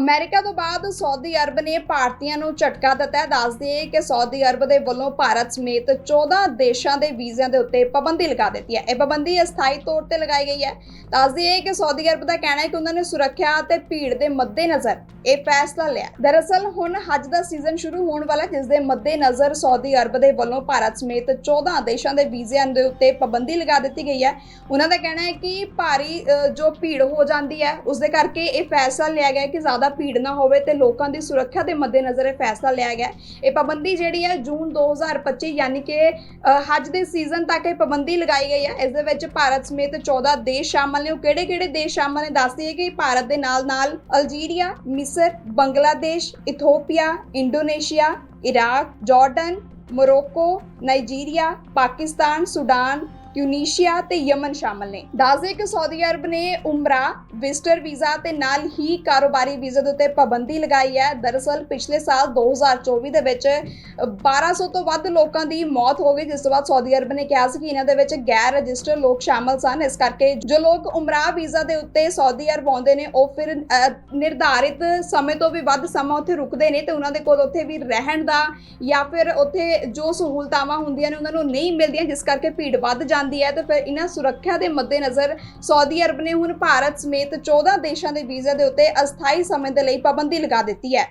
America ਤੋਂ ਬਾਅਦ Saudi Arab ਨੇ ਭਾਰਤੀਆਂ ਨੂੰ ਝਟਕਾ ਦਿੱਤਾ ਦੱਸ ਦਈਏ ਕਿ ਸਾਊਦੀ ਅਰਬ ਦੇ ਵੱਲੋਂ ਭਾਰਤ ਸਮੇਤ 14 ਦੇਸ਼ਾਂ ਦੇ ਵੀਜ਼ਿਆਂ ਦੇ ਉੱਤੇ ਪਾਬੰਦੀ ਲਗਾ ਦਿੱਤੀ ਹੈ। ਇਹ ਪਾਬੰਦੀ ਅਸਥਾਈ ਤੌਰ ਤੇ ਲਗਾਈ ਗਈ ਹੈ। ਦੱਸ ਦਈਏ ਕਿ ਸਾਊਦੀ ਅਰਬ ਦਾ ਕਹਿਣਾ ਹੈ ਕਿ ਉਹਨਾਂ ਨੇ ਸੁਰੱਖਿਆ ਅਤੇ ਭੀੜ ਦੇ ਮੱਦੇਨਜ਼ਰ ਇਹ ਫੈਸਲਾ ਲਿਆ ਦਰਅਸਲ ਹੁਣ ਹੱਜ ਦਾ ਸੀਜ਼ਨ ਸ਼ੁਰੂ ਹੋਣ ਵਾਲਾ ਜਿਸ ਦੇ ਮੱਦੇਨਜ਼ਰ ਸਾਊਦੀ ਅਰਬ ਦੇ ਵੱਲੋਂ ਭਾਰਤ ਸਮੇਤ 14 ਦੇਸ਼ਾਂ ਦੇ ਵੀਜ਼ਿਆਂ ਦੇ ਉੱਤੇ ਪਾਬੰਦੀ ਲਗਾ ਦਿੱਤੀ ਗਈ ਹੈ। ਉਹਨਾਂ ਦਾ ਕਹਿਣਾ ਹੈ ਕਿ ਭਾਰੀ ਜੋ ਭੀੜ ਹੋ ਜਾਂਦੀ ਹੈ, ਉਸ ਦੇ ਕਰਕੇ ਇਹ ਫੈਸਲਾ ਲਿਆ ਗਿਆ ਕਿ ਜ਼ਿਆਦਾ ਭੀੜ ਨਾ ਹੋਵੇ ਤੇ ਲੋਕਾਂ ਦੀ ਸੁਰੱਖਿਆ ਦੇ ਮੱਦੇਨਜ਼ਰ ਇਹ ਫੈਸਲਾ ਲਿਆ ਗਿਆ ਇਹ ਪਾਬੰਦੀ ਜਿਹੜੀ ਹੈ ਜੂਨ 2025 ਯਾਨੀ ਕਿ ਅ, ਦੇ ਸੀਜ਼ਨ ਤੱਕ ਇਹ ਪਾਬੰਦੀ ਲਗਾਈ ਗਈ ਹੈ। ਇਸ ਦੇ ਵਿੱਚ ਭਾਰਤ ਸਮੇਤ 14 ਦੇਸ਼ ਸ਼ਾਮਲ ਨੇ। ਉਹ ਕਿਹੜੇ-ਕਿਹੜੇ ਦੇਸ਼ ਸ਼ਾਮਲ ਨੇ ਦੱਸ ਹੈ ਕਿ ਭਾਰਤ ਦੇ ਨਾਲ-ਨਾਲ ਅਲਜੀਰੀਆ ਮਿਸਰ Bangladesh Ethiopia Indonesia Iraq Jordan Morocco Nigeria Pakistan Sudan Tunisia ਤੇ ਯਮਨ ਸ਼ਾਮਲ ਨੇ। ਦੱਸਦੇ ਕਿ ਸਾਊਦੀ ਅਰਬ ਨੇ ਉਮਰਾ, ਵਿਜ਼ਟਰ ਵੀਜ਼ਾ ਤੇ ਨਾਲ ਹੀ ਕਾਰੋਬਾਰੀ ਵੀਜ਼ਾ ਦੇ ਉੱਤੇ ਪਾਬੰਦੀ ਲਗਾਈ ਹੈ। ਦਰਅਸਲ, ਪਿਛਲੇ ਸਾਲ 2024 ਦੇ ਵਿੱਚ 1200 ਤੋਂ ਵੱਧ ਲੋਕਾਂ ਦੀ ਮੌਤ ਹੋ ਗਈ, ਜਿਸ ਤੋਂ ਬਾਅਦ ਸਾਊਦੀ ਅਰਬ ਨੇ ਕਿਹਾ ਸੀ ਕਿ ਇਹਨਾਂ ਦੇ ਵਿੱਚ ਗੈਰ ਰਜਿਸਟਰ ਲੋਕ ਸ਼ਾਮਲ ਸਨ। ਇਸ ਕਰਕੇ ਜੋ ਲੋਕ ਉਮਰਾ ਵੀਜ਼ਾ ਦੇ ਉੱਤੇ ਸਾਊਦੀ ਅਰਬ ਆਉਂਦੇ ਨੇ, ਉਹ ਫਿਰ ਨਿਰਧਾਰਿਤ ਸਮੇਂ ਤੋਂ ਵੀ ਵੱਧ ਸਮਾਂ ਉੱਥੇ ਰੁਕਦੇ ਨੇ ਤੇ ਉਹਨਾਂ ਦੇ ਕੋਲ ਉੱਥੇ ਵੀ ਰਹਿਣ ਦਾ ਜਾਂ ਫਿਰ ਉੱਥੇ ਜੋ ਸਹੂਲਤਾਵਾਂ ਹੁੰਦੀਆਂ ਨੇ, ਉਹਨਾਂ ਨੂੰ ਨਹੀਂ ਮਿਲਦੀਆਂ, ਜਿਸ ਕਰਕੇ ਭੀੜ ਵੱਧ ਜਾਂਦੀ ਜਾਂਦੀ ਹੈ ਤੇ ਫਿਰ ਇਹਨਾਂ ਸੁਰੱਖਿਆ ਦੇ ਮੱਦੇਨਜ਼ਰ ਸਾਊਦੀ ਅਰਬ ਨੇ ਹੁਣ ਭਾਰਤ ਸਮੇਤ 14 ਦੇਸ਼ਾਂ ਦੇ ਵੀਜ਼ਾ ਦੇ ਉੱਤੇ ਅਸਥਾਈ ਸਮੇਂ ਦੇ ਲਈ ਪਾਬੰਦੀ ਲਗਾ ਦਿੱਤੀ ਹੈ।